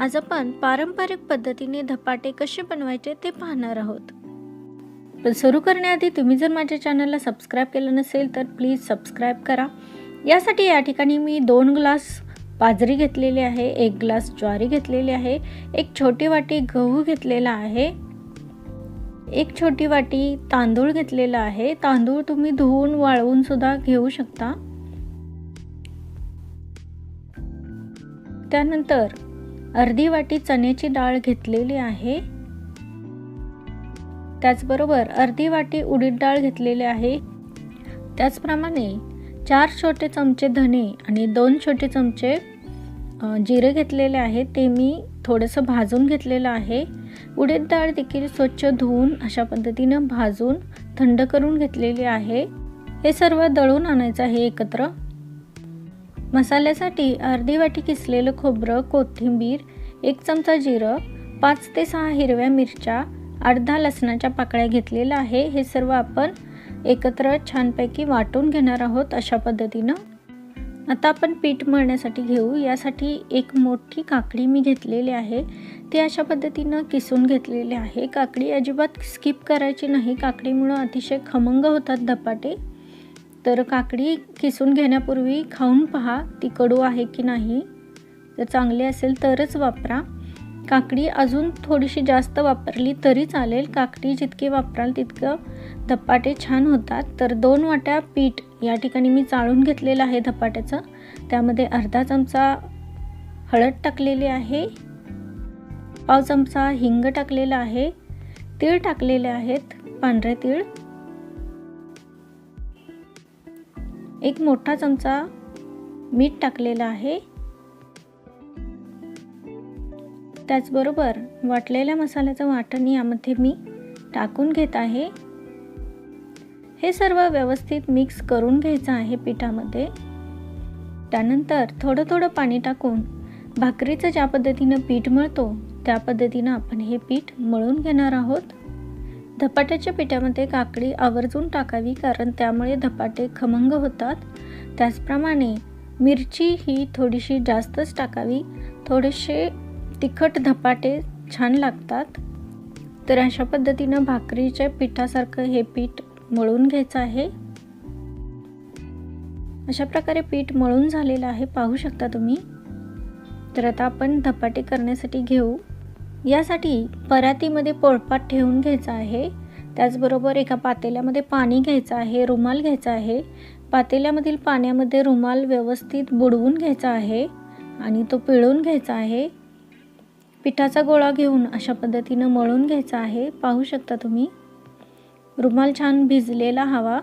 आज आपण पारंपरिक पद्धतीने धपाटे कसे बनवायचे ते पाहणार आहोत. पण सुरू करण्याआधी तुम्ही जर माझ्या चॅनलला सबस्क्राईब केलं नसेल तर प्लीज सबस्क्राईब करा. यासाठी या ठिकाणी मी दोन ग्लास बाजरी घेतलेली आहे एक ग्लास ज्वारी घेतलेली आहे एक छोटी वाटी गहू घेतलेला आहे एक छोटी वाटी तांदूळ घेतलेला आहे. तांदूळ तुम्ही धुवून वाळवून सुद्धा घेऊ शकता. त्यानंतर अर्धी वाटी चण्याची डाळ घेतलेली आहे. त्याचबरोबर अर्धी वाटी उडीद डाळ घेतलेली आहे. त्याचप्रमाणे चार छोटे चमचे धने आणि दोन छोटे चमचे जिरे घेतलेले आहे. ते मी थोडंसं भाजून घेतलेलं आहे. उडीद डाळ देखील स्वच्छ धुवून अशा पद्धतीनं भाजून थंड करून घेतलेली आहे. हे सर्व दळून आणायचं आहे एकत्र. मसाल्यासाठी अर्धी वाटी किसलेलं खोबरं कोथिंबीर एक चमचा जिरं पाच ते सहा हिरव्या मिरच्या अर्धा लसणाच्या पाकळ्या घेतलेल्या आहे. हे सर्व आपण एकत्र छानपैकी वाटून घेणार आहोत अशा पद्धतीनं. आता आपण पीठ मळण्यासाठी घेऊ. यासाठी एक मोठी काकडी मी घेतलेली आहे. ती अशा पद्धतीनं किसून घेतलेली आहे. काकडी अजिबात स्किप करायची नाही. काकडीमुळं अतिशय खमंग होतात धपाटे. तर काकडी किसून घेण्यापूर्वी खाऊन पहा ती कडू आहे की नाही. जर चांगली असेल तरच वापरा. काकडी अजून थोडीशी जास्त वापरली तरी चालेल. काकडी जितकी वापराल तितकं धपाटे छान होतात. तर दोन वाट्या पीठ या ठिकाणी मी चाळून घेतलेलं आहे धपाट्याचं. त्यामध्ये अर्धा चमचा हळद टाकलेली आहे. पाव चमचा हिंग टाकलेला आहे. तीळ टाकलेले आहेत. पांढरे तीळ. एक मोठा चमचा मीठ टाकलेलं आहे. त्याचबरोबर वाटलेल्या मसाल्याचं वाटण यामध्ये मी टाकून घेत आहे. हे सर्व व्यवस्थित मिक्स करून घ्यायचं आहे पिठामध्ये. त्यानंतर थोडं थोडं पाणी टाकून भाकरीचं ज्या पद्धतीनं पीठ मळतो त्या पद्धतीनं आपण हे पीठ मळून घेणार आहोत. धपाट्याच्या पिठामध्ये काकडी आवर्जून टाकावी कारण त्यामुळे धपाटे खमंग होतात. त्याचप्रमाणे मिरची ही थोडीशी जास्तच टाकावी. थोडेसे तिखट धपाटे छान लागतात. तर अशा पद्धतीनं भाकरीच्या पिठासारखं हे पीठ मळून घ्यायचं आहे. अशा प्रकारे पीठ मळून झालेलं आहे. पाहू शकता तुम्ही. तर आता आपण धपाटे करण्यासाठी घेऊ. यासाठी परातीमध्ये पोळपाट ठेवून घ्यायचा आहे. त्याचबरोबर एका पातेल्यामध्ये पाणी घ्यायचं आहे रुमाल घ्यायचा आहे. पातेल्यामधील पाण्यामध्ये रुमाल व्यवस्थित बुडवून घ्यायचा आहे आणि तो पिळून घ्यायचा आहे. पिठाचा गोळा घेऊन अशा पद्धतीनं मळून घ्यायचा आहे. पाहू शकता तुम्ही. रुमाल छान भिजलेला हवा.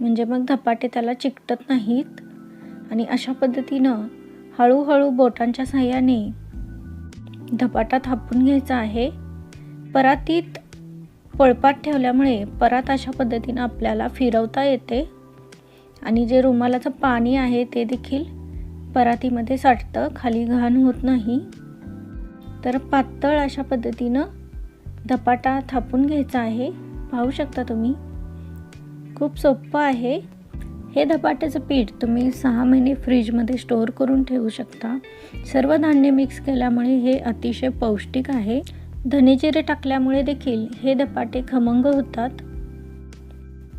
म्हणजे मग धपाटे त्याला चिकटत नाहीत. आणि अशा पद्धतीनं हळूहळू बोटांच्या साह्याने धपाटा थापून घ्यायचा आहे. परातीत पळपाट ठेवल्यामुळे परात अशा पद्धतीनं आपल्याला फिरवता येते. आणि जे रुमालाचं पाणी आहे ते देखील परातीमध्ये साठतं खाली घाण होत नाही. तर पातळ अशा पद्धतीनं धपाटा थापून घ्यायचा आहे. पाहू शकता तुम्ही? खूप सोपं आहे. हे धपाट्याचं पीठ तुम्ही सहा महिने फ्रीजमध्ये स्टोअर करून ठेवू शकता. सर्व धान्य मिक्स केल्यामुळे हे अतिशय पौष्टिक आहे. धनेजिरे टाकल्यामुळे देखील हे धपाटे खमंग होतात.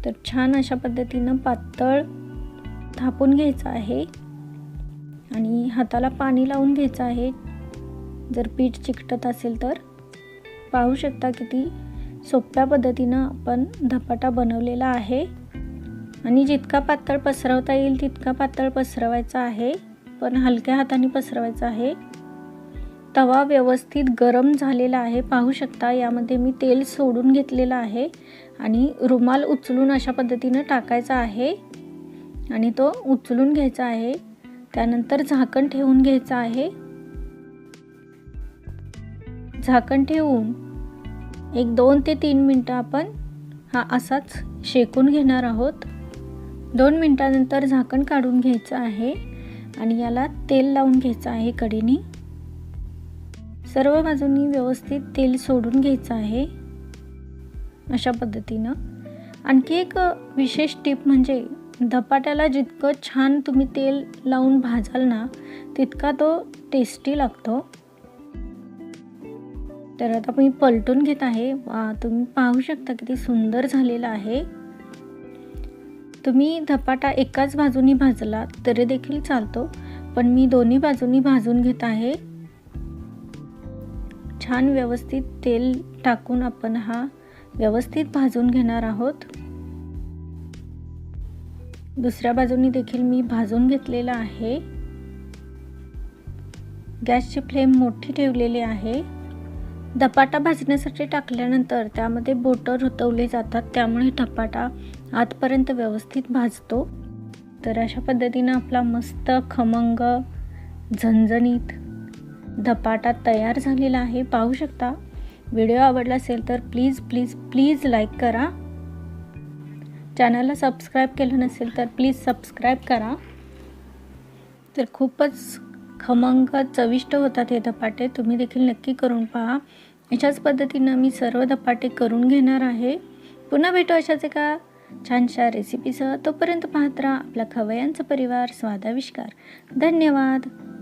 तर छान अशा पद्धतीनं पातळ थापून घ्यायचं आहे. आणि हाताला पाणी लावून घ्यायचं आहे. जर पीठ चिकटत असेल तर. पाहू शकता किती सोप्या पद्धतीनं आपण धपाटा बनवलेला आहे. आणि जितका पातळ पसरवता येईल तितका पातळ पसरवायचा आहे. पण हलक्या हाताने पसरवायचा आहे. तवा व्यवस्थित गरम झालेला आहे. पाहू शकता यामध्ये मी तेल सोडून घेतलेलं आहे आणि रुमाल उचलून अशा पद्धतीनं टाकायचा आहे. आणि तो उचलून घ्यायचा आहे. त्यानंतर झाकण ठेवून घ्यायचं आहे. झाकण ठेवून एक दोन ते तीन मिनटं आपण हा असाच शेकून घेणार आहोत. दोन मिनटानंतर झाकण काढून घ्यायचं आहे आणि याला तेल लावून घ्यायचं आहे कढीनी. सर्व बाजूंनी व्यवस्थित तेल सोडून घ्यायचं आहे अशा पद्धतीनं. आणखी एक विशेष टीप म्हणजे धपाट्याला जितकं छान तुम्ही तेल लावून भाजाल ना तितका तो टेस्टी लागतो. तर आता मी पलटून घेत आहे. वा तुम्ही पाहू शकता किती सुंदर झालेला आहे. तुम्ही धपाटा एकाच बाजूनी भाजला तरी देखील चालतो पण मी दोन्ही बाजूनी भाजून घेत आहे. छान व्यवस्थित तेल टाकून आपण हा व्यवस्थित भाजून घेणार आहोत. दुसऱ्या बाजूनी देखील मी भाजून घेतलेला आहे. गॅसची फ्लेम मोठी ठेवलेली आहे. धपाटा भाजण्यासाठी टाकल्यानंतर त्यामध्ये बोटं रुतवले जातात त्यामुळे धपाटा आतपर्यंत व्यवस्थित भाजतो. तर अशा पद्धतीनं आपला मस्त खमंग झणझणीत धपाटा तयार झालेला आहे. पाहू शकता. व्हिडिओ आवडला असेल तर प्लीज प्लीज प्लीज लाईक करा. चॅनलला सबस्क्राईब केलं नसेल तर प्लीज सबस्क्राईब करा. तर खूपच खमंग चविष्ट होतात हे धपाटे. तुम्ही देखील नक्की करून पहा. अशाच पद्धतीनं मी सर्व धपाटे करून घेणार आहे. पुन्हा भेटू अशाच एका छानशा रेसिपीसह तोपर्यंत पाहत राहा आपला खवयांचा परिवार स्वादाविष्कार. धन्यवाद.